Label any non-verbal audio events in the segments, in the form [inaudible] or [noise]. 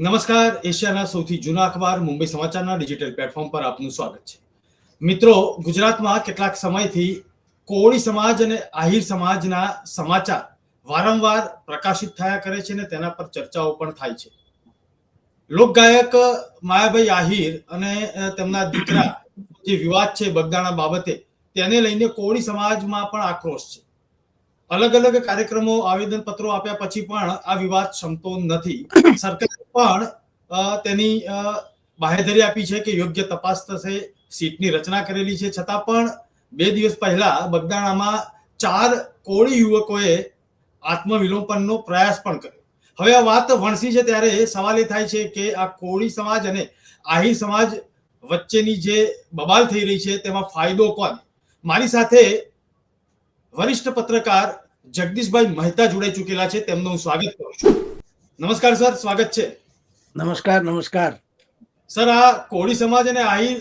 નમસ્કાર, એશિયાના સૌથી જૂના અખબાર મુંબઈ સમાચારના ડિજિટલ પ્લેટફોર્મ પર આપનું સ્વાગત છે. મિત્રો, ગુજરાતમાં કેટલાક સમયથી કોળી સમાજ અને આહિર સમાજના સમાચાર વારંવાર પ્રકાશિત થયા કરે છે અને તેના પર ચર્ચાઓ પણ થાય છે. લોકગાયક માયાભાઈ આહિર અને તેમના દીકરા જે વિવાદ છે બગદાણા બાબતે, તેને લઈને કોળી સમાજમાં પણ આક્રોશ છે. અલગ અલગ કાર્યક્રમો આવેદન પત્રો આપ્યા પછી પણ આ વિવાદ શમતો નથી. [coughs] સરકારે પણ તેની બાહેધરી આપી છે કે યોગ્ય તપાસ થશે સીટની રચના કરેલી છે. છતાં પણ બે દિવસ પહેલા બગદાણામાં ચાર કોળી યુવકોએ આત્મવિલોપનનો પ્રયાસ પણ કર્યો. હવે આ વાત વણસી છે ત્યારે સવાલ એ થાય છે કે આ કોળી સમાજ અને આહી સમાજ વચ્ચેની જે બબાલ થઈ રહી છે તેમાં ફાયદો કોણ મારી સાથે વરિષ્ઠ પત્રકાર જગદીશભાઈ મહેતા જોડાઈ ચૂકેલા છે તેમનું હું સ્વાગત કરું છું. નમસ્કાર સર સ્વાગત છે. નમસ્કાર નમસ્કાર. સર આ કોળી સમાજ અને આહિર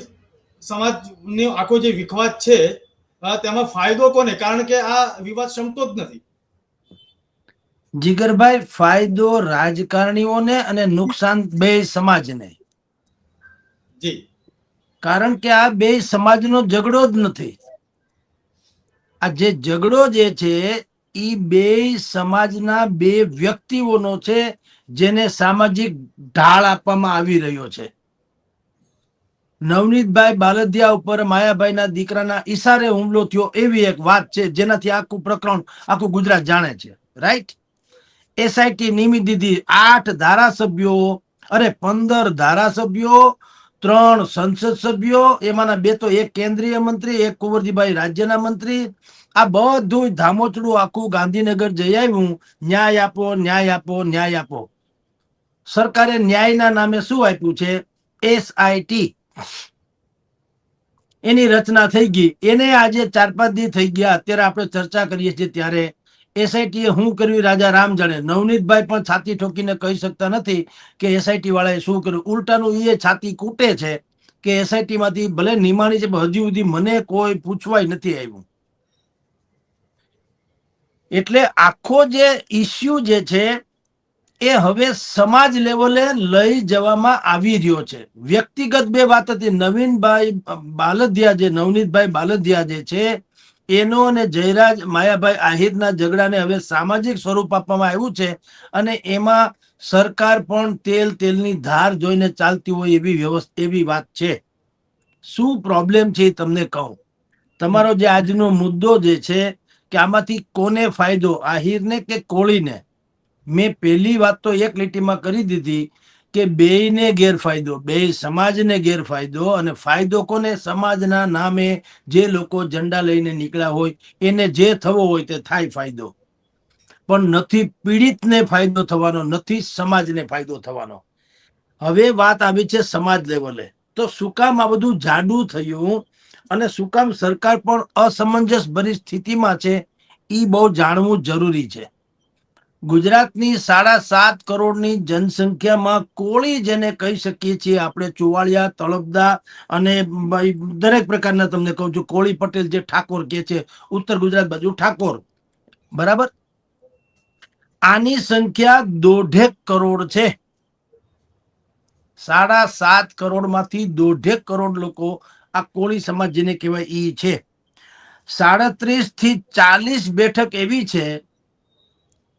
સમાજનો આખો જે વિખવાદ છે તેમાં ફાયદો કોને? કારણ કે આ વિવાદ શમતો જ નથી. જીગરભાઈ ફાયદો રાજકારણીઓને અને નુકસાન બે સમાજને. જી. કારણ કે આ બે સમાજનો ઝઘડો જ નથી. આ જે ઝઘડો જે છે એ બે સમાજના બે વ્યક્તિઓનો છે, જેને સામાજિક ઢાળ આપવામાં આવી રહ્યો છે. નવનીતભાઈ બાલદિયા ઉપર માયાભાઈના દીકરાના ઈશારે હુમલો થયો એવી એક વાત છે, જેનાથી આખું પ્રકરણ, આખું ગુજરાત જાણે છે. રાઈટ એસઆઈટી નિમી દીધી, આઠ ધારાસભ્યો, અરે પંદર ધારાસભ્યો, ત્રણ સંસદ સભ્યો, એમાંના બે તો એક કેન્દ્રીય મંત્રી, એક કુંવરજીભાઈ રાજ્યના મંત્રી આ બધું ધામોચડું આખું ગાંધીનગર જઈ આવ્યું. ન્યાય આપો ન્યાય આપો ન્યાય આપો. સરકારે ન્યાયના નામે શું આપ્યું છે? એસઆઈટી એની રચના થઈ ગઈ. એને આજે ચાર પાંચ દી થઈ ગયા. અત્યારે આપણે ચર્ચા કરીએ છીએ ત્યારે. એસઆઈટી એ શું કર્યું? રાજા રામ જાણે. નવનીતભાઈ પણ છાતી ઠોકીને કહી શકતા નથી કે એસઆઈટી વાળાએ શું કર્યું. ઉલટાનું એ છાતી કૂટે છે કે એસઆઈટી માંથી ભલે નિમાણી છે, પણ હજી સુધી મને કોઈ પૂછવાય નથી આવ્યું. એટલે આખો જે ઇસ્યુ જે છે, એ હવે સમાજ લેવલે લઈ જવામાં આવી રહ્યો છે. વ્યક્તિગત બે વાત હતી. નવીનભાઈ બાલદિયા જે, નવનીતભાઈ બાલદિયા જે છે, એનો અને જયરાજ માયાભાઈ આહિરના ઝઘડાને હવે સામાજિક સ્વરૂપ આપવામાં આવ્યું છે અને એમાં સરકાર પણ તેલ તેલની ધાર જોઈને ચાલતી હોય એવી વ્યવસ્થા એવી વાત છે. શું પ્રોબ્લેમ છે તમને કહું? તમારો જે આજનો મુદ્દો જે છે કે આમાંથી કોને ફાયદો આહિરને કે કોળીને? મેં પહેલી વાત તો એક લીટીમાં કરી દીધી કે બેયને ગેરફાયદો બે સમાજને ગેરફાયદો અને ફાયદો કોને? સમાજના નામે જે લોકો ઝંડા લઈને નીકળ્યા હોય, એને જે થવો હોય તે થાય ફાયદો. પણ નથી પીડિતને ફાયદો થવાનો, નથી સમાજને ફાયદો થવાનો. હવે વાત આવી છે સમાજ લેવલે. તો શું કામ આ બધું જાડું થયું? અને શું કામ સરકાર પણ અસમંજસ ભરી સ્થિતિમાં છે એ બહુ જાણવું જરૂરી છે. ગુજરાતની સાડા સાત કરોડની જનસંખ્યામાં કોળી જેને કહી શકીએ છીએ આપણે, ચુવાળિયા, તળપદા અને દરેક પ્રકારના તમને કહું છું, કોળી પટેલ જે ઠાકોર કે છે, ઉત્તર ગુજરાત બાજુ ઠાકોર. બરાબર? આની સંખ્યા દોઢેક કરોડ છે. સાડા સાત કરોડમાંથી દોઢેક કરોડ લોકો આ કોળી સમાજ જેને કહેવાય ઈ છે. સાડત્રીસથી ચાલીસ બેઠક એવી છે,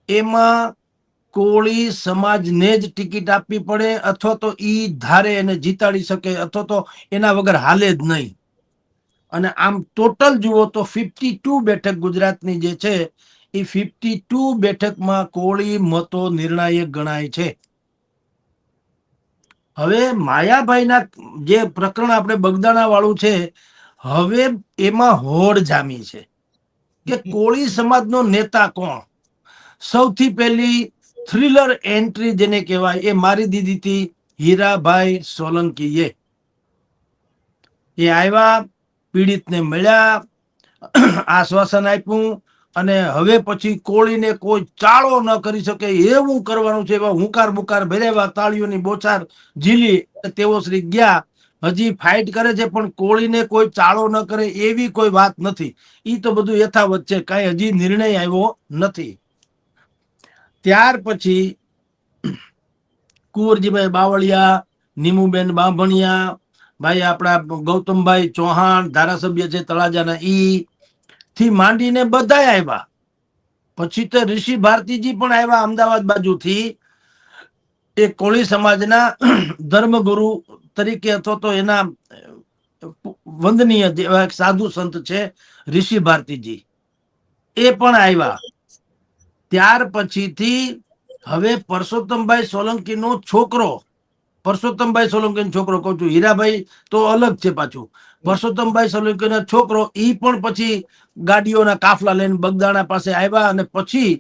એમાં કોળી સમાજને જ ટિકિટ આપવી પડે અથવા તો ઈ ધારે એને જીતાડી શકે અથવા તો એના વગર હાલે જ નહીં. અને આમ ટોટલ જુઓ તો ફિફ્ટી ટુ બેઠક ગુજરાતની જે છે એ ફિફ્ટી ટુ બેઠકમાં કોળી મતો નિર્ણાયક ગણાય છે. હવે માયાભાઈના જે પ્રકરણ આપણે બગદાણા વાળું છે, હવે એમાં હોડ જામી છે. કે કોળી સમાજનો નેતા કોણ? સૌથી પહેલી થ્રિલર એન્ટ્રી જેને કહેવાય, એ મારી દીધી હતી હીરાભાઈ સોલંકીએ. એ આવ્યા, પીડિતને મળ્યા, આશ્વાસન આપ્યું અને હવે પછી કોળીને કોઈ ચાળો ન કરી શકે એવું કરવાનું છે એવા હુંકાર બુકાર ભરેવા તાળીઓની બોછાર ઝીલી તેઓ શ્રી ગયા. હજી ફાઇટ કરે છે પણ કોળીને કોઈ ચાળો ન કરે એવી કોઈ વાત નથી. એ તો બધું યથાવત છે, કઈ હજી નિર્ણય આવ્યો નથી. ત્યાર પછી કુંવરજીભાઈ બાવળિયા, નીમુબેન બાંભણિયા, ભાઈ આપણા ગૌતમભાઈ ચૌહાણ, ધારાસભ્ય છે તળાજાના ઈ થી માંડીને બધા આવ્યા પછી તો ઋષિ ભારતીજી પણ આવ્યા અમદાવાદ બાજુથી. એ કોળી સમાજના [clears throat] ધર્મગુરુ તરીકે અથવા તો એના વંદનીય જેવા સાધુ સંત છે ઋષિ ભારતીજી. એ પણ આવ્યા ત્યાર પછીથી હવે પરસોત્તમભાઈ સોલંકીનો છોકરો, પરસોત્તમભાઈ સોલંકીનો છોકરો કહું છું, હીરાભાઈ તો અલગ છે પાછું. પરસોત્તમભાઈ સોલંકીનો છોકરો એ પણ પછી ગાડીઓના કાફલા લઈને બગદાણા પાસે આવ્યા અને પછી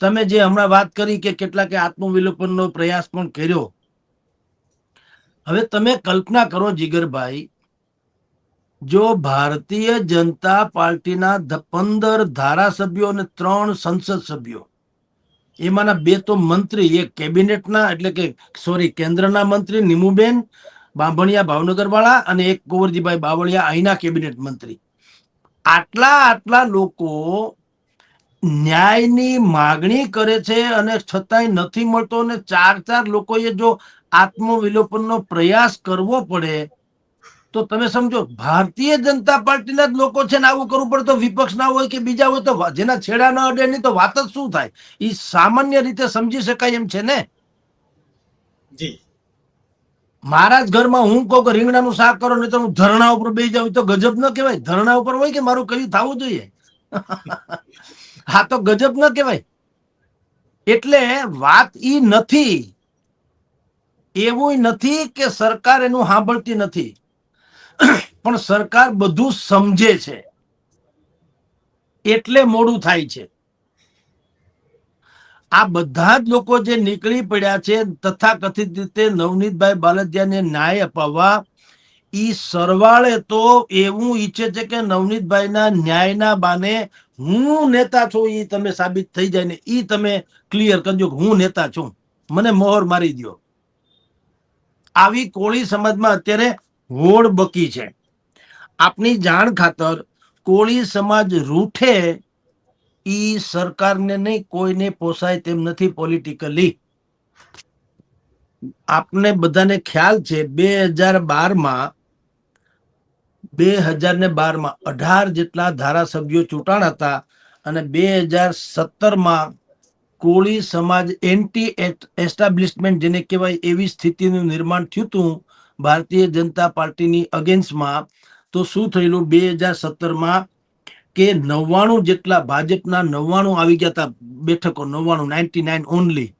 તમે જે હમણાં વાત કરી કે કેટલાકે આત્મવિલોપનનો પ્રયાસ પણ કર્યો. હવે તમે કલ્પના કરો જીગરભાઈ, જો ભારતીય જનતા પાર્ટીના પંદર ધારાસભ્યો અને ત્રણ સંસદ સભ્યો, એમાંના બે તો મંત્રી, એક કેબિનેટના એટલે કે સોરી કેન્દ્રના મંત્રી નિમુબેન બાંભણિયા ભાવનગર વાળા અને એક કુંવરજીભાઈ બાવળિયા અહીંના કેબિનેટ મંત્રી. આટલા આટલા લોકો ન્યાયની માગણી કરે છે અને છતાંય નથી મળતો અને ચાર ચાર લોકોએ જો આત્મવિલોપનનો પ્રયાસ કરવો પડે, તો તમે સમજો, ભારતીય જનતા પાર્ટીના જ લોકો છે ને આવું કરવું પડે તો વિપક્ષ ના હોય કે બીજા હોય તો જેના છેડા ન અડે ની તો વાત જ શું થાય? એ સામાન્ય રીતે સમજી શકાય એમ છે ને? જી. મારા જ ઘરમાં હું કહું કે રીંગણાનું શાક કરો નહીં તો હું ધરણા ઉપર બે જાઉં તો ગજબ ન કહેવાય. ધરણા ઉપર હોય કે મારું કયું થવું જોઈએ? [laughs] હા તો ગજબ ન કહેવાય. એટલે વાત ઈ નથી એવું નથી કે સરકાર એનું સાંભળતી નથી. [clears throat] પણ સરકાર બધું સમજે છે. એટલે મોડું થાય છે. આ બધા જ લોકો જે નીકળી પડ્યા છે તથા કથિત રીતે નવનીતભાઈ બાલદિયાને ન્યાય અપાવવા, ઈ સરવાળે તો એવું ઈચ્છે છે કે નવનીતભાઈના ન્યાયના બાને હું નેતા છું એ તમે સાબિત થઈ જાય ને ઈ તમે ક્લિયર કરજો કે હું નેતા છું. મને મોહર મારી દ્યો. આવી કોળી સમાજમાં અત્યારે હોડ બકી છે. આપની જાણ ખાતર કોળી સમાજ રૂઠે ઈ સરકારને નહીં, કોઈને પોસાય તેમ નથી પોલિટિકલી આપને બધાને ખ્યાલ છે, બે હજાર બારમાં, બે હજાર ને બારમાં અઢાર જેટલા ધારાસભ્યો ચૂંટાણ હતા અને બે હજાર સત્તરમાં કોળી સમાજ એન્ટી એસ્ટાબ્લિશમેન્ટ જેને કહેવાય એવી સ્થિતિનું નિર્માણ થયું હતું ભારતીય જનતા પાર્ટીની અગેન્સ્ટમાં તો શું થયેલું? બે હજાર સત્તરમાં કે નવ્વાણું જેટલા ભાજપના નવ્વાણું આવી ગયા હતા બેઠકો, નવ્વાણું નાઇન્ટી નાઇન ઓનલી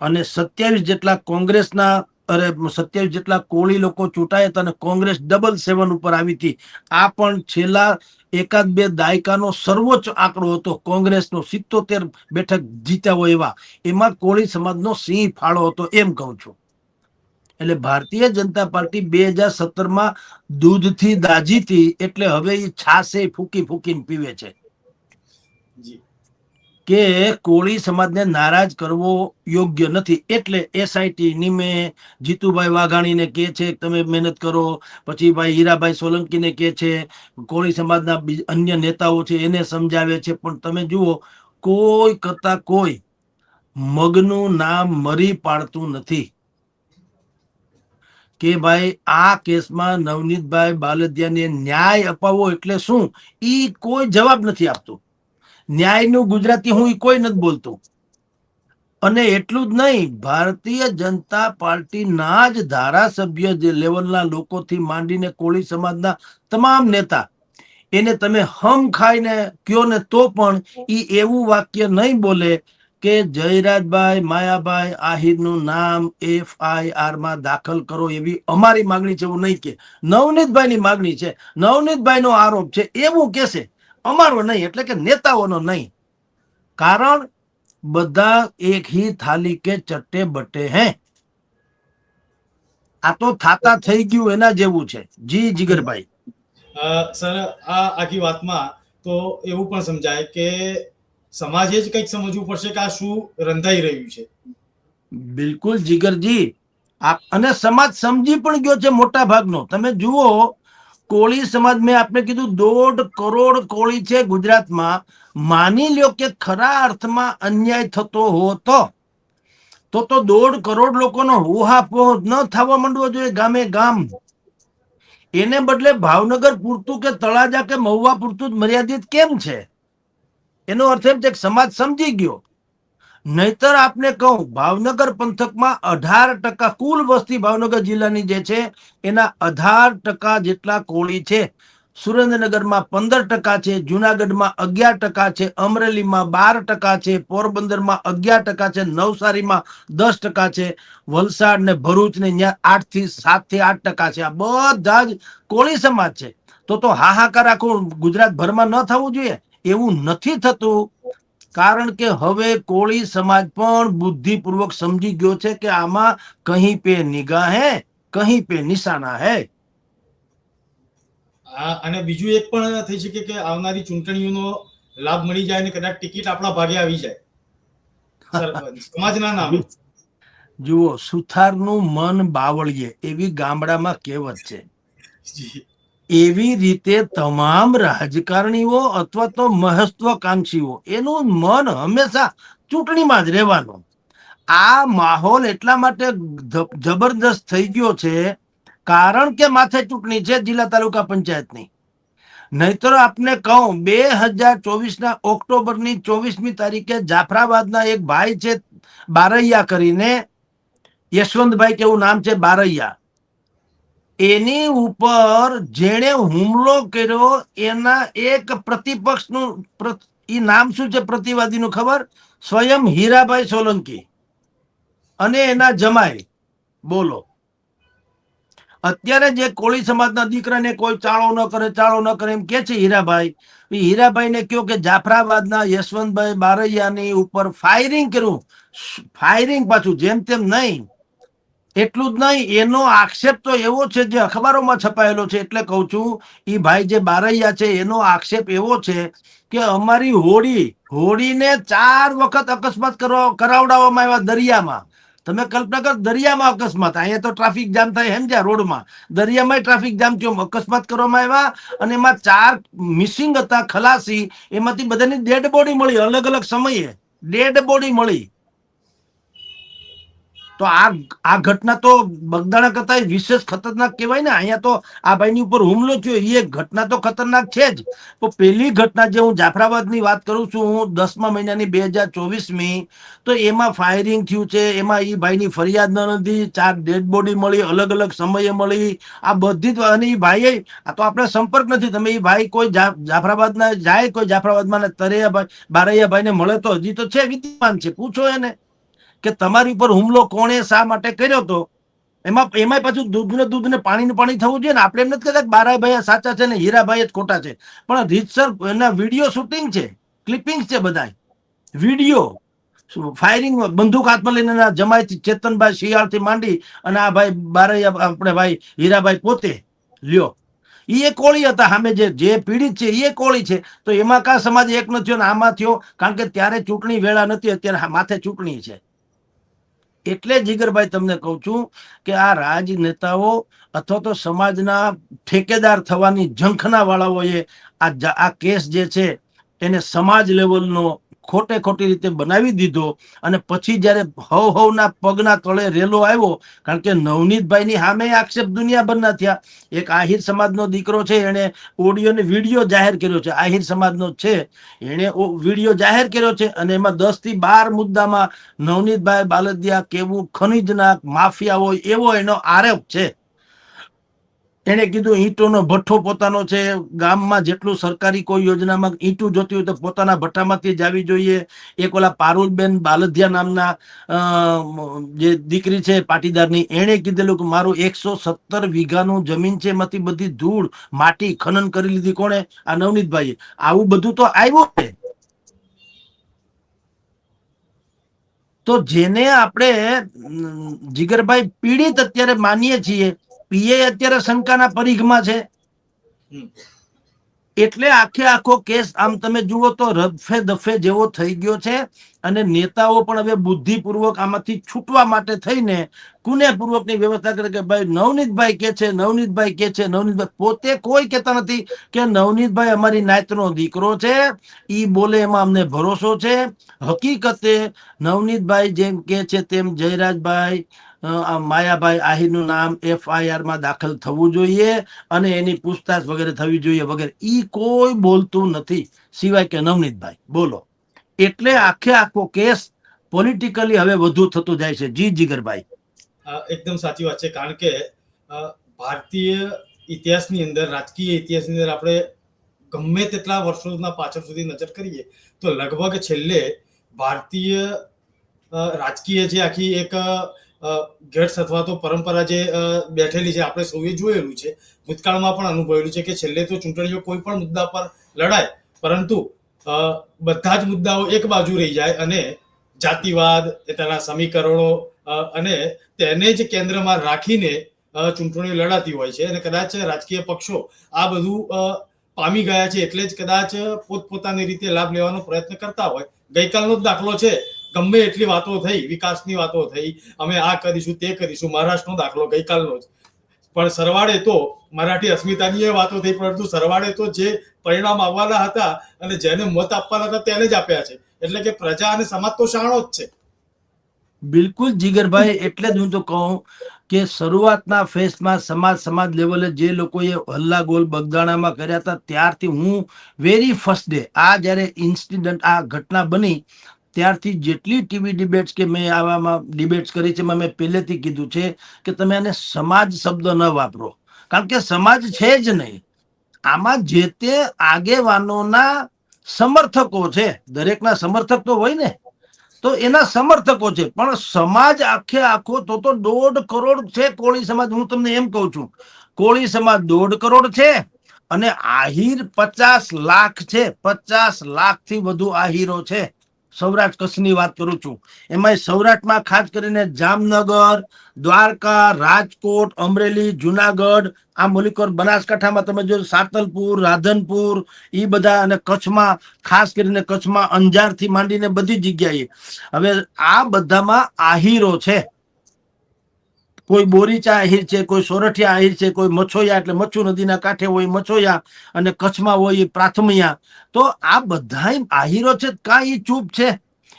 અને સત્યાવીસ જેટલા કોંગ્રેસના, અરે, સત્યાવીસ જેટલા કોળી લોકો ચૂંટાયા હતા અને કોંગ્રેસ ડબલ સેવન ઉપર આવી હતી. આ પણ છેલ્લા એકાદ બે દાયકાનો સર્વોચ્ચ આંકડો હતો કોંગ્રેસનો. સિત્તોતેર બેઠક જીત્યા હોય એવા. એમાં કોળી સમાજનો સિંહ ફાળો હતો એમ કહું છું. એટલે ભારતીય જનતા પાર્ટી બે હજાર સત્તરમાં દૂધથી દાજી હતી એટલે હવે એ છાસે ફૂકી ફૂકીને પીવે છે. કે કોળી સમાજને નારાજ કરવો યોગ્ય નથી. એટલે એસઆઈટી નિમે જીતુભાઈ વાઘાણીને કે છે તમે મહેનત કરો. પછી ભાઈ હીરાભાઈ સોલંકીને કે છે કોળી સમાજના અન્ય નેતાઓ છે એને સમજાવે છે. પણ તમે જુઓ કોઈ કરતા કોઈ મગનું નામ મરી પાડતું નથી. કે ભાઈ, આ કેસમાં નવનીતભાઈ બાલદિયાને ન્યાય અપાવવો એટલે શું? ઈ કોઈ જવાબ નથી આપતો. ન્યાયનું ગુજરાતી હું કોઈ નથી બોલતો. અને એટલું જ નહીં, ભારતીય જનતા પાર્ટીના જ ધારાસભ્ય જે લેવલના લોકોથી માંડીને કોળી સમાજના તમામ નેતા, એને તમે હમ ખાઈને કયો ને તો પણ એ એવું વાક્ય નહીં બોલે કે જયરાજભાઈ માયાભાઈ આહિરનું નામ એફ આઈ દાખલ કરો એવી અમારી માંગણી છે, એવું નહીં કે. નવનીતભાઈની માંગણી છે. નવનીતભાઈનો આરોપ છે, એવું કહેશે. અમારો નહીં, એટલે કે નેતાઓનો નહીં. કારણ બધા એક હી થાલી કે ચટ્ટે બટ્ટે હે. આ તો થાતા થઈ ગયું એના જેવું છે. જી જીગરભાઈ. સર, આ આખી વાતમાં તો એવું પણ સમજાય કે સમાજે જ કંઈક સમજવું પડશે કે આ શું રંધાઈ રહ્યું છે. બિલકુલ જીગરજી અને સમાજ સમજી પણ ગયો છે મોટા ભાગનો. તમે જુઓ, કોળી સમાજ મેં આપને કીધું દોઢ કરોડ કોળી છે ગુજરાતમાં. માની લ્યો કે ખરા અર્થમાં અન્યાય થતો હોતો. તો તો દોઢ કરોડ લોકોનો હુહાપોહ ન થવા માંડવો જોઈએ ગામે ગામ. એને બદલે ભાવનગર પૂરતું કે તળાજા કે મહુવા પૂરતું જ મર્યાદિત કેમ છે? એનો અર્થ એમ છે કે સમાજ સમજી ગયો. નહીતર આપને કહું, ભાવનગર પંથકમાં અઢાર ટકા કુલ વસ્તી ભાવનગર જિલ્લાની જે છે, એના અઢાર ટકા જેટલા કોળી છે. સુરેન્દ્રનગરમાં પંદર ટકા છે, જુનાગઢમાં અગિયાર ટકા છે, અમરેલીમાં બાર ટકા છે, પોરબંદરમાં અગિયાર ટકા છે, નવસારીમાં દસ ટકા છે, વલસાડ ને ભરૂચ ને ત્યાં આઠથી સાતથી આઠ ટકા છે. આ બધા જ કોળી સમાજ છે. તો તો હાહાકાર આખું ગુજરાત ભરમાં ન થવું જોઈએ. એવું નથી થતું. કારણ કે હવે કોળી સમાજ પણ બુદ્ધિપૂર્વક સમજી ગયો છે કે આમાં કહી પે નિગાહ હે કહી પે નિશાના હે. અને બીજું એક પણ થઈ શકે કે આવનારી ચૂંટણીઓનો લાભ મળી જાય અને કદાચ ટિકિટ આપણા ભાગે આવી જાય. સમાજના નામે. જુઓ સુથારનું મન બાવળીએ એવી ગામડામાં કહેવત છે. એવી રીતે તમામ રાજકારણીઓ અથવા તો મહત્વકાંક્ષીઓ, એનું મન હંમેશા ચૂંટણીમાં જ રહેવાનું. આ માહોલ એટલા માટે જબરદસ્ત થઈ ગયો છે કારણ કે માથે ચૂંટણી છે જિલ્લા તાલુકા પંચાયતની. નહીતર આપને કહું, બે હજાર ચોવીસ ના ઓક્ટોબરની ચોવીસમી તારીખે જાફરાબાદના એક ભાઈ છે બારૈયા કરીને, યશવંતભાઈ કેવું નામ છે બારૈયા. એની ઉપર જેણે હુમલો કર્યો, એના એક પ્રતિપક્ષનું એ નામ શું છે પ્રતિવાદીનું ખબર? સ્વયં હીરાભાઈ સોલંકી. અને એના જમાઈ, બોલો. અત્યારે જે કોળી સમાજના દીકરાને કોઈ ચાળો ન કરે, ચાળો ન કરે એમ કે છે હીરાભાઈ હીરાભાઈને કયો કે જાફરાબાદના યશવંતભાઈ બારૈયાની ઉપર ફાયરિંગ કર્યું. ફાયરિંગ પાછું, જેમ તેમ નહીં. એટલું જ નહીં, એનો આક્ષેપ તો એવો છે જે અખબારોમાં છપાયેલો છે. એટલે કહું છું એ ભાઈ જે બારૈયા છે, એનો આક્ષેપ એવો છે કે અમારી હોડી હોડીને ચાર વખત અકસ્માત કરવા કરાવડાવવામાં આવ્યા દરિયામાં. તમે કલ્પના કરો, દરિયામાં અકસ્માત. અહીંયા તો ટ્રાફિક જામ થાય સમજ્યા રોડમાં. દરિયામાં ટ્રાફિક જામ થયો, અકસ્માત કરવામાં આવ્યા અને એમાં ચાર મિસિંગ હતા, ખલાસી. એમાંથી બધાની ડેડ બોડી મળી અલગ અલગ સમયે. ડેડ બોડી મળી. તો આ આ ઘટના તો બગદાણા કરતા વિશેષ ખતરનાક કહેવાય ને, અહીંયા તો આ ભાઈની ઉપર હુમલો થયો એ ઘટના તો ખતરનાક છે જ. તો પેલી ઘટના જે હું જાફરાબાદની વાત કરું છું, હું દસમા મહિનાની બે હજાર ચોવીસમી, તો એમાં ફાયરિંગ થયું છે, એમાં એ ભાઈની ફરિયાદ ન નથી ચાર ડેડ બોડી મળી, અલગ અલગ સમયે મળી, આ બધી જ, અને એ ભાઈએ, આ તો આપણે સંપર્ક નથી, તમે એ ભાઈ કોઈ જાફરાબાદના, જાય કોઈ જાફરાબાદમાં તરૈયા ભાઈ બારૈયા ભાઈને મળે તો હજી તો છે વિદ્યમાન છે, પૂછો એને. કે તમારી ઉપર હુમલો કોણે શા માટે કર્યો તો એમાં એમાં પાછું દૂધ ને દૂધ ને પાણી ને પાણી થવું જોઈએ ને. આપણે એમ નથી કહેતા કે બારાભાઈ સાચા છે ને, હીરાભાઈ જ ખોટા છે. પણ રીતસર એના વીડિયો શૂટિંગ છે, ક્લિપિંગ છે બધા વીડિયો, ફાયરિંગ, બંદૂક હાથમાં લઈને જમાઈથી ચેતનભાઈ શિયાળથી માંડી અને આ ભાઈ બારૈયા, આપણે ભાઈ હીરાભાઈ પોતે. લ્યો. એ કોળી હતા સામે જે જે પીડિત છે એ કોળી છે. તો એમાં કા સમાજ એક ન થયો આમાં થયો? કારણ કે ત્યારે ચૂંટણી વેળા નથી અત્યારે માથે ચૂંટણી છે. એટલે જીગરભાઈ તમને કહું છું કે આ રાજનેતાઓ અથવા તો સમાજના ઠેકેદાર થવાની ઝંખના વાળાઓએ આ આ કેસ જે છે, એને સમાજ લેવલનો ખોટે ખોટી રીતે બનાવી દીધો અને પછી જ્યારે હવ હવના પગના તળે રેલો આવ્યો, કારણ કે નવનીતભાઈની સામે આક્ષેપ દુનિયાભરના થયા. એક આહિર સમાજનો દીકરો છે, એણે ઓડિયો ને વીડિયો જાહેર કર્યો છે. આહિર સમાજનો છે, એણે વીડિયો જાહેર કર્યો છે અને એમાં દસથી બાર મુદ્દામાં નવનીતભાઈ બાલદિયા કેવું ખનીજના માફિયા હોય એવો એનો આરોપ છે. એણે કીધું, ઈંટોનો ભઠ્ઠો પોતાનો છે, ગામમાં જેટલું સરકારી કોઈ યોજનામાં ઈંટું જોતી હોય તો પોતાના ભઠ્ઠામાંથી જ આવી જોઈએ. એક ઓલા પારુલબેન બાલધિયા નામના જે દીકરી છે, પાટીદારની, એણે કીધેલું કે મારું એકસો સત્તર વીઘાનું જમીન છે, એમાંથી બધી ધૂળ, માટી, ખનન કરી લીધી કોણે? આ નવનીતભાઈએ. આવું બધું તો આવ્યું છે. તો જેને આપણે જીગરભાઈ પીડિત અત્યારે માનીએ છીએ પીએ અત્યારે શંકાના પરિઘમાં છે. એટલે આખે આખો કેસ આમ તમે જુઓ તો રફે દફે જેવો થઈ ગયો છે અને નેતાઓ પણ હવે બુદ્ધિપૂર્વક આમાંથી છૂટવા માટે થઈને કુનેપૂર્વકની વ્યવસ્થા કરે કે ભાઈ નવનીતભાઈ કે છે નવનીતભાઈ કે છે નવનીતભાઈ પોતે કોઈ કહેતા નથી કે નવનીતભાઈ અમારી નાતનો દીકરો છે. ઈ બોલે એમાં અમને ભરોસો છે. હકીકતે નવનીતભાઈ જેમ કે છે તેમ જયરાજભાઈ માયાભાઈ આહિરનું નામ એફઆઈઆરમાં દાખલ થવું જોઈએ અને એની પૂછતાછ વગેરે થવી જોઈએ વગેરે. ઈ કોઈ બોલતું નથી, સિવાય કે નવનીતભાઈ. બોલો. એટલે આખે આખો કેસ પોલિટિકલી હવે વધુ થતું જાય છે. જી જીગરભાઈ. એકદમ સાચી વાત છે. કારણ કે ભારતીય ઇતિહાસની અંદર, રાજકીય ઇતિહાસની અંદર આપણે ગમે તેટલા વર્ષોના પાછળ સુધી નજર કરીએ, તો લગભગ છેલ્લે ભારતીય રાજકીય જે આખી એક ગેટ્સ અથવા તો પરંપરા જે બેઠેલી છે, આપણે સૌએ જોયેલું છે, ભૂતકાળમાં પણ અનુભવેલું છે કે છેલ્લે તો ચૂંટણીઓ કોઈ પણ મુદ્દા પર લડાય, પરંતુ બધા જ મુદ્દાઓ એક બાજુ રહી જાય અને જાતિવાદ તેના સમીકરણો અને તેને જ કેન્દ્રમાં રાખીને ચૂંટણીઓ લડાતી હોય છે અને કદાચ રાજકીય પક્ષો આ બધું પામી ગયા છે એટલે જ કદાચ પોતપોતાની રીતે લાભ લેવાનો પ્રયત્ન કરતા હોય. ગઈકાલનો જ દાખલો છે. ગમે એટલી વાતો થઈ, વિકાસની વાતો થઈ, અમે આ કરીશું, તે કરીશું, મહારાષ્ટ્રનો દાખલો ગઈકાલનો જ. પણ સરવાળે તો મરાઠી અસ્મિતાની વાતો થઈ, પરંતુ સરવાળે તો જે પરિણામ આવવાના હતા અને જેને મત આપવાના હતા તેને જ આપ્યા છે. એટલે કે પ્રજા અને સમાજ તો શાણો જ છે. બિલકુલ જીગરભાઈ, એટલે જ હું તો કહું કે શરૂઆતના ફેસમાં સમાજ સમાજ લેવલે જે લોકોએ હલ્લા ગોલ બગદાણામાં કર્યા હતા, ત્યારથી હું વેરી ફર્સ્ટ ડે આ જ્યારે ઇન્સિડન્ટ આ ઘટના બની ત્યારથી જેટલી ટીવી ડિબેટ્સ કે મેં આવામાં ડિબેટ્સ કરી છે એમાં મેં પહેલેથી કીધું છે કે તમે આને સમાજ શબ્દ ન વાપરો. કારણ કે સમાજ છે જ નહીં. આમાં જે તે આગેવાનોના સમર્થકો છે, દરેકના સમર્થક તો હોય ને, તો એના સમર્થકો છે. પણ સમાજ આખે આખો તો તો દોઢ કરોડ છે કોળી સમાજ. હું તમને એમ કહું છું, કોળી સમાજ દોઢ કરોડ છે અને આહિર પચાસ લાખ છે. પચાસ લાખથી વધુ આહિરો છે. સૌરાષ્ટ્ર કચ્છની વાત કરું છું. એમાં સૌરાષ્ટ્રમાં ખાસ કરીને જામનગર, દ્વારકા, રાજકોટ, અમરેલી, જુનાગઢ, આ મોલિકોર બનાસકાંઠામાં તમે જો સાતલપુર, રાધનપુર એ બધા અને કચ્છમાં, ખાસ કરીને કચ્છમાં અંજારથી માંડીને બધી જગ્યાએ. હવે આ બધામાં આહીરો છે. કોઈ બોરીચા આહિર છે, કોઈ સોરઠિયા આહીર છે, કોઈ મછોયા એટલે મચ્છુ નદીના કાંઠે હોય મછોયા અને કચ્છમાં હોય એ પ્રાથમિયા. તો આ બધા આહીરો છે કાં એ ચૂપ છે?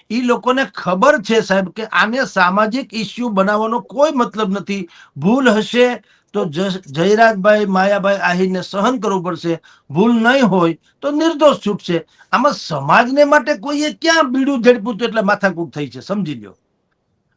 એ લોકોને ખબર છે સાહેબ કે આને સામાજિક ઇસ્યુ બનાવવાનો કોઈ મતલબ નથી. ભૂલ હશે તો જયરાજભાઈ, માયાભાઈ આહીરને સહન કરવું પડશે. ભૂલ નહીં હોય તો નિર્દોષ છૂટશે. આમાં સમાજને માટે કોઈએ ક્યાં બીડું ઝડપ્યું હતું એટલે માથાકૂટ થઈ છે, સમજી લ્યો.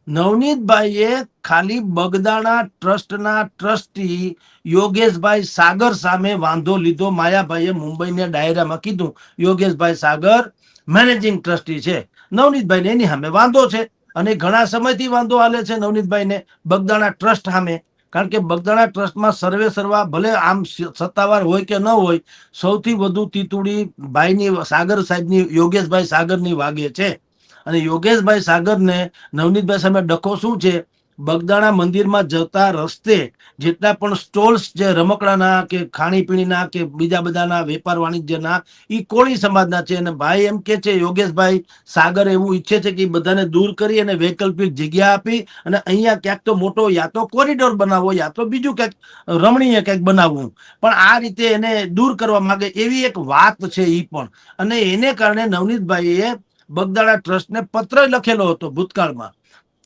નવનીતભાઈએ ખાલી બગદાણા ટ્રસ્ટના ટ્રસ્ટી યોગેશભાઈ સાગર સામે વાંધો લીધો. માયાભાઈએ મુંબઈને ડાયરામાં કીધું, યોગેશભાઈ સાગર, મેનેજિંગ ટ્રસ્ટી છે. નવનીતભાઈને એની સામે વાંધો છે. અને ઘણા સમયથી વાંધો હાલે છે નવનીતભાઈને બગદાણા ટ્રસ્ટ સામે. કારણ કે બગદાણા ટ્રસ્ટમાં સર્વે સર્વા ભલે આમ સત્તાવાર હોય કે ન હોય, સૌથી વધુ તીતુડી ભાઈની, સાગર સાહેબની, યોગેશભાઈ સાગરની વાગે છે. અને યોગેશભાઈ સાગરને નવનીતભાઈ સામે ડખો શું છે? બગદાણા મંદિરમાં જતા રસ્તે જેટલા પણ સ્ટોલ્સ જે રમકડાના કે ખાણીપીણીના કે બીજા બધાના વેપાર વાણિજ્યના એ કોળી સમાજના છે. અને ભાઈ એમ કે છે, યોગેશભાઈ સાગર એવું ઈચ્છે છે કે બધાને દૂર કરી અને વૈકલ્પિક જગ્યા આપી અને અહીંયા ક્યાંક તો મોટો યા તો કોરિડોર બનાવવો યા તો બીજું ક્યાંક રમણીય ક્યાંક બનાવવું. પણ આ રીતે એને દૂર કરવા માંગે એવી એક વાત છે એ પણ. અને એને કારણે નવનીતભાઈએ બગદાણા ટ્રસ્ટને પત્ર લખેલો હતો ભૂતકાળમાં.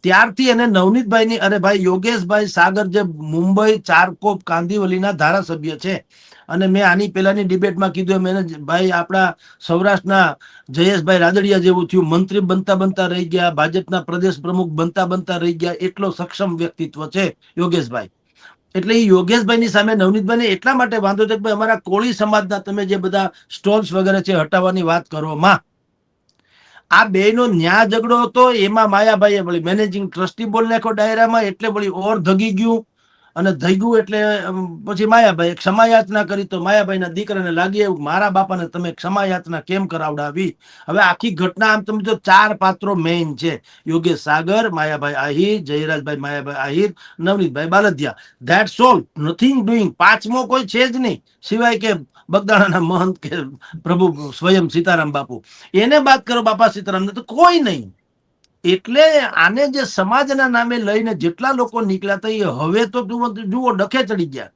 ત્યારથી એને નવનીતભાઈની અરે ભાઈ યોગેશભાઈ સાગર જે મુંબઈ, ચારકોપ, કાંદીવલીના ધારાસભ્ય છે. અને મેં આની પહેલાની ડિબેટમાં કીધું એમ એને ભાઈ આપણા સૌરાષ્ટ્રના જયેશભાઈ રાદડિયા જેવું થયું. મંત્રી બનતા બનતા રહી ગયા, ભાજપના પ્રદેશ પ્રમુખ બનતા બનતા રહી ગયા, એટલો સક્ષમ વ્યક્તિત્વ છે યોગેશભાઈ. એટલે એ યોગેશભાઈની સામે નવનીતભાઈને એટલા માટે વાંધો છે કે ભાઈ અમારા કોળી સમાજના તમે જે બધા સ્ટોલ્સ વગેરે છે હટાવવાની વાત કરો માં. આ બે નો ન્યા ઝઘડો હતો, એમાં માયાભાઈએ વળી મેનેજિંગ ટ્રસ્ટી બોલ નાખ્યો ડાયરામાં, એટલે વળી ઓર ધગી ગયું. અને ધૈગું એટલે પછી માયાભાઈ ક્ષમા યાચના કરી તો માયાભાઈના દીકરાને લાગી એવું મારા બાપાને તમે ક્ષમા યાચના કેમ કરાવડાવી? હવે આખી ઘટના આમ તમે જો ચાર પાત્રો મેઇન છે. Yogesh Sagar, Mayabhai Ahir, Jayrajbhai, Mayabhai Ahir, Navnitbhai Baldiya that's all nothing doing પાંચમો કોઈ છે જ નહીં. સિવાય કે બગદાણાના મહંત કે પ્રભુ સ્વયં સીતારામ બાપુ. એને વાત કરો બાપા સીતારામ તો કોઈ નહીં. એટલે આને જે સમાજના નામે લઈને જેટલા લોકો નીકળ્યા હતા, એ હવે તો જુઓ ડખે ચડી ગયા.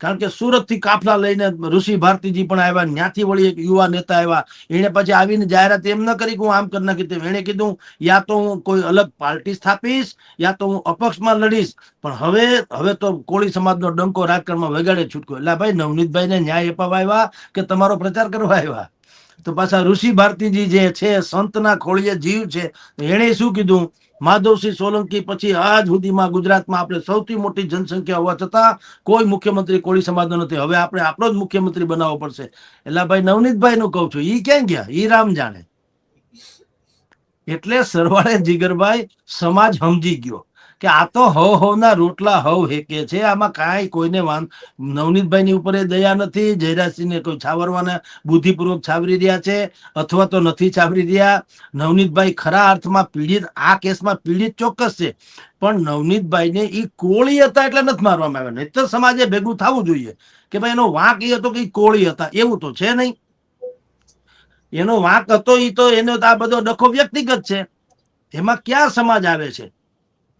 કારણ કે સુરતથી કાફલા લઈને ઋષિ ભારતીજી પણ આવ્યા ત્યાંથી વળી એક યુવા નેતા આવ્યા. એને પછી આવીને જાહેરાત એમ ન કરી હું આમ કરી નાખી એણે કીધું, યા તો હું કોઈ અલગ પાર્ટી સ્થાપીશ, યા તો હું અપક્ષમાં લડીશ. પણ હવે હવે તો કોળી સમાજનો ડંકો રાજકારણમાં વગાડે છૂટકો. એટલે ભાઈ, નવનીતભાઈને ન્યાય અપાવવા આવ્યા કે તમારો પ્રચાર કરવા આવ્યા? તો પાછા ઋષિ ભારતીજી જે છે, સંતના ખોળીએ જીવ છે, એણે શું કીધું? માધવસિંહ સોલંકી પછી આજ સુધીમાં ગુજરાતમાં આપણે સૌથી મોટી જનસંખ્યા હોવા છતાં કોઈ મુખ્યમંત્રી કોળી સમાજનો નથી. હવે આપણે આપણો જ મુખ્યમંત્રી બનાવવો પડશે. એટલે ભાઈ નવનીતભાઈ નું કહું છું, ઈ ક્યાં ગયા? ઈ રામ જાણે. એટલે સરવાળે જીગરભાઈ, સમાજ સમજી ગયો. કે આ તો હવ હવના રોટલા હવ હેકે છે, આમાં કાંઈ કોઈને વાંધ, નવનીતભાઈની ઉપર દયા નથી, જયરાજસિંહને કોઈ છાવરવાના બુદ્ધિપૂર્વક છાવરી રહ્યા છે, અથવા તો નથી છાવરી રહ્યા. નવનીતભાઈ ખરા અર્થમાં પીડિત, આ કેસમાં પીડિત ચોક્કસ છે. પણ નવનીતભાઈને એ કોળી હતા એટલે નથી મારવામાં આવ્યા. નહીં તો સમાજે ભેગું થવું જોઈએ. કે ભાઈ એનો વાંક એ હતો કે કોળી હતા. એવું તો છે નહીં. એનો વાંક હતો એ તો એનો તો આ બધો ડખો વ્યક્તિગત છે. એમાં ક્યાં સમાજ આવે છે?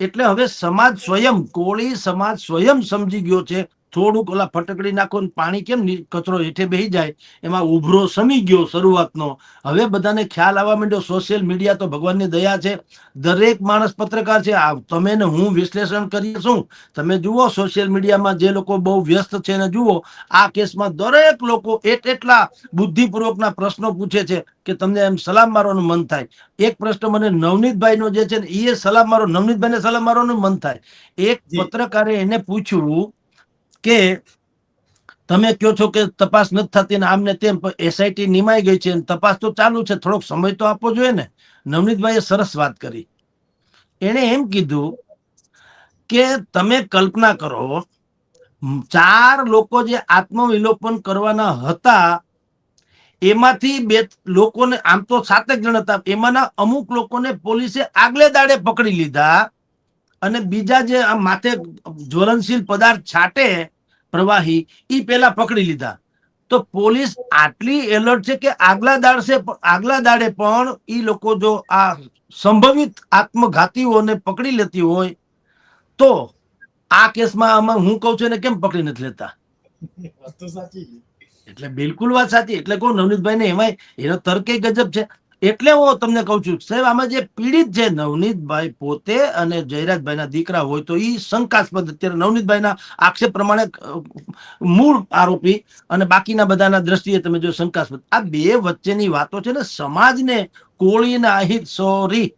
એટલે હવે સમાજ સ્વયં કોળી સમાજ સ્વયં સમજી ગયો છે. થોડુંક ઓલા ફટકડી નાખો ને પાણી કેમ કચરો હેઠે બેહી જાય? એમાં ઉભરો સમી ગયો શરૂઆતનો. હવે બધાને ખ્યાલ આવવા માંડ્યો સોશિયલ મીડિયા તો ભગવાનની દયા છે. દરેક માણસ પત્રકાર છે. આ તમે ને હું વિશ્લેષણ કરીએ શું? તમે જુઓ સોશિયલ મીડિયામાં જે લોકો બહુ વ્યસ્ત છે ને જુઓ. આ કેસમાં દરેક લોકો એટ એટલા બુદ્ધિપૂર્વકના પ્રશ્નો પૂછે છે કે તમને એમ સલામ મારવાનું મન થાય. એક પ્રશ્ન મને નવનીતભાઈનો જે છે ને એ સલામ મારો નવનીતભાઈને સલામ મારવાનું મન થાય. એક પત્રકારે એને પૂછ્યું કે તમે કહો છો કે તપાસ નથી થતી ને આમને તેમ એસઆઈટી નિમાઈ ગઈ છે તપાસ તો ચાલુ છે, થોડોક સમય તો આપવો જોઈએ ને. નવનીતભાઈએ સરસ વાત કરી. એણે એમ કીધું કે તમે કલ્પના કરો ચાર લોકો જે આત્મવિલોપન કરવાના હતા, એમાંથી બે લોકોને, આમ તો સાતેક જણ હતા, એમાંના અમુક લોકોને પોલીસે આગલે દાડે પકડી લીધા અને બીજા જે આ માથે જ્વલનશીલ પદાર્થ છાટે પ્રવાહી એ પેલા પકડી લીધા. તો પોલીસ આટલી એલર્ટ છે કે આગલા દાડશે આગલા દાડે પણ એ લોકો જો આ સંભવિત આત્મઘાતીઓને પકડી લેતી હોય તો આ કેસમાં આમાં હું કહું છું એને કેમ પકડી નથી લેતા. એટલે બિલકુલ વાત સાચી. એટલે કહું નવનીતભાઈ ને એમાંય એનો તર્ક ગજબ છે. એટલે હું તમને કહું છું, સાહેબ, આમાં જે પીડિત છે નવનીતભાઈ પોતે અને જયરાજભાઈના દીકરા હોય તો એ શંકાસ્પદ અત્યારે નવનીતભાઈના આક્ષેપ પ્રમાણે મૂળ આરોપી અને બાકીના બધાના દ્રષ્ટિએ તમે જો શંકાસ્પદ. આ બે વચ્ચેની વાતો છે ને, સમાજને કોળીના અહિત સોરી,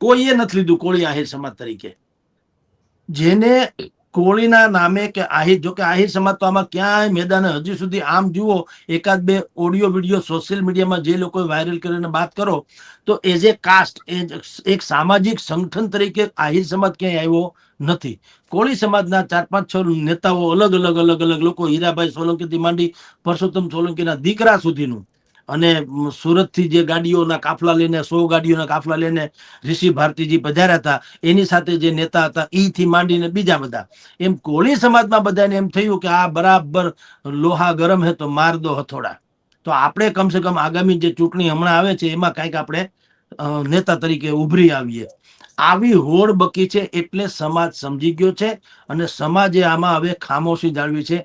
કોઈએ નથી લીધું કોળી આહિર સમાજ તરીકે. જેને કોળીના નામે કે આહિર, જો કે આહિર સમાજ તો આમાં ક્યાંય મેદાને હજી સુધી આમ જુઓ, એકાદ બે ઓડિયો વીડિયો સોશિયલ મીડિયામાં જે લોકો વાયરલ કરીને વાત કરો, તો એઝ એ કાસ્ટ એક સામાજિક સંગઠન તરીકે આહિર સમાજ ક્યાંય આવ્યો નથી. કોળી સમાજના ચાર, પાંચ, છ નેતાઓ અલગ અલગ અલગ અલગ લોકો હીરાભાઈ સોલંકીથી માંડી પરસોત્તમ સોલંકીના દીકરા સુધીનું અને સુરતથી જે ગાડીઓના કાફલા લઈને, સો ગાડીઓના કાફલા લઈને ઋષિ ભારતીજી પધાર્યા હતા, એની સાથે જે નેતા હતા થી માંડીને બીજા બધા. એમ કોળી સમાજમાં બધાને એમ થયું કે આ બરાબર લોહા ગરમ હે તો માર દો હથોડા. તો આપણે કમસે કમ આગામી જે ચૂંટણી હમણાં આવે છે, એમાં કંઈક આપણે નેતા તરીકે ઉભરી આવીએ. આવી હોડ બકી છે એટલે સમાજ સમજી ગયો છે અને સમાજે આમાં હવે ખામોશી જાળવી છે.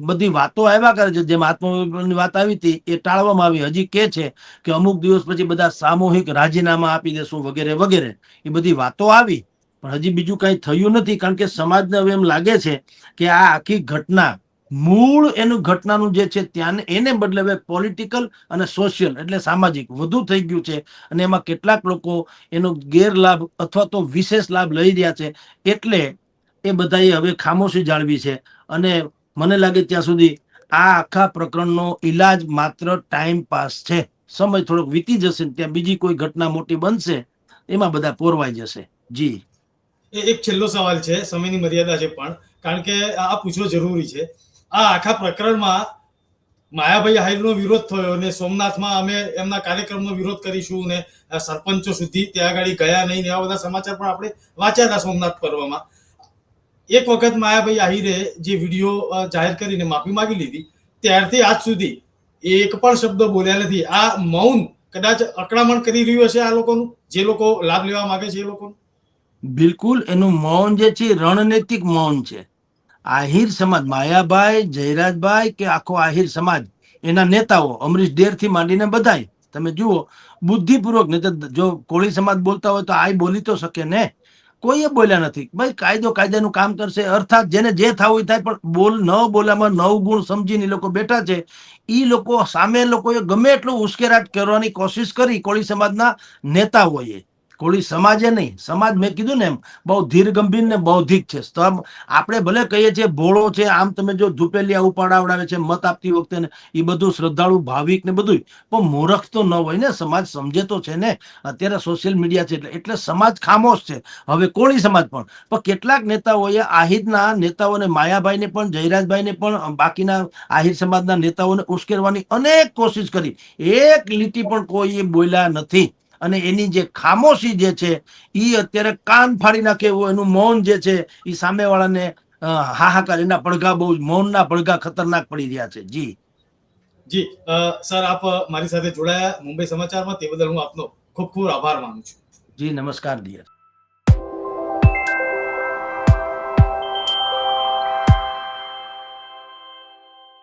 બધી વાતો આવ્યા કરે છે. જેમ આત્મનિર્ભરની વાત આવી હતી એ ટાળવામાં આવી. હજી કે છે કે અમુક દિવસ પછી બધા સામૂહિક રાજીનામા આપી દેશું વગેરે વગેરે. એ બધી વાતો આવી. પણ હજી બીજું કાંઈ થયું નથી કારણ કે સમાજને હવે એમ લાગે છે કે આ આખી ઘટના મૂળ એનું ઘટનાનું જે છે ત્યાં એને બદલે હવે પોલિટિકલ અને સોશિયલ એટલે સામાજિક વધુ થઈ ગયું છે. અને એમાં કેટલાક લોકો એનો ગેરલાભ અથવા તો વિશેષ લાભ લઈ રહ્યા છે એટલે એ બધાએ હવે ખામોશી જાળવી છે. અને મને લાગે ત્યાં સુધી આ આખા પ્રકરણનો ઈલાજ માત્ર ટાઈમ પાસ છે. સમય થોડોક વીતી જશે ત્યાં બીજી કોઈ ઘટના મોટી બનશે, એમાં બધા પોરવાઈ જશે. જી. એ એક છેલ્લો સવાલ છે, સમયની મર્યાદા છે પણ. કારણ કે આ પૂછવો જરૂરી છે. આ આખા પ્રકરણમાં માયાભાઈ આહિરનો વિરોધ થયો અને સોમનાથમાં અમે એમના કાર્યક્રમનો વિરોધ કરીશું ને સરપંચો સુધી ત્યાં આગળ ગયા નહીં ને એવા બધા સમાચાર પણ આપણે વાંચ્યા હતા સોમનાથ પર્વમાં. એક વખત માયાભાઈ આહિરે જે વીડિયો જાહેર કરીને માફી માંગી લીધી, ત્યારથી આજ સુધી એક પણ શબ્દ બોલ્યા નથી. આ મૌન કદાચ અકળામણ કરી રહ્યું હશે આ લોકોનું? જે લોકો લાભ લેવા માંગે છે એ લોકોનું? બિલકુલ, એનું મૌન જે છે રણનૈતિક મૌન છે. આહિર સમાજ માયાભાઈ જયરાજભાઈ કે આખો આહિર સમાજ, એના નેતાઓ અમરીશ ડેરથી માંડીને બધાય. તમે જુઓ, બુદ્ધિપૂર્વક ને જો કોળી સમાજ બોલતા હોય તો આય બોલી તો શકે ને? કોઈએ બોલ્યા નથી. ભાઈ, કાયદો કાયદાનું કામ કરશે, અર્થાત જેને જે થવું થાય, પણ બોલ ન બોલામાં નવ ગુણ સમજીને લોકો બેઠા છે. એ લોકો સામે લોકોએ ગમે એટલું ઉશ્કેરાટ કરવાની કોશિશ કરી કોળી સમાજના નેતાઓએ. કોળી સમાજે નહીં. સમાજ મેં કીધું ને એમ, બહુ ધીર ગંભીર ને બૌદ્ધિક છે. આપણે ભલે કહીએ છીએ ભોળો છે, આમ તમે જો ધૂપેલિયા ઉપાડાવડાવે છે, મત આપતી વખતે ને એ બધું શ્રદ્ધાળુ, ભાવિક ને બધું પણ મૂર્ખ તો ન હોય ને. સમાજ સમજે તો છે ને. અત્યારે સોશિયલ મીડિયા છે એટલે એટલે સમાજ ખામોશ છે. હવે કોળી સમાજ પણ. પણ કેટલાક નેતાઓએ આહિરના નેતાઓને, માયાભાઈને પણ, જયરાજભાઈને પણ બાકીના આહિર સમાજના નેતાઓને ઉશ્કેરવાની અનેક કોશિશ કરી. એક લીટી પણ કોઈએ બોલ્યા નથી. અને એની જે ખામોશી જે છે એ અત્યારે કાન ફાડી નાખે એવું એનું મૌન જે છે એ સામેવાળાને હાહાકાર એના પડઘા બહુ મૌનના પડઘા ખતરનાક પડી રહ્યા છે. જી. જી સર આપ મારી સાથે જોડાયા. મુંબઈ સમાચારમાં તે બદલ હું આપનો ખૂબ ખૂબ આભાર માનું છું. જી નમસ્કાર ડિયર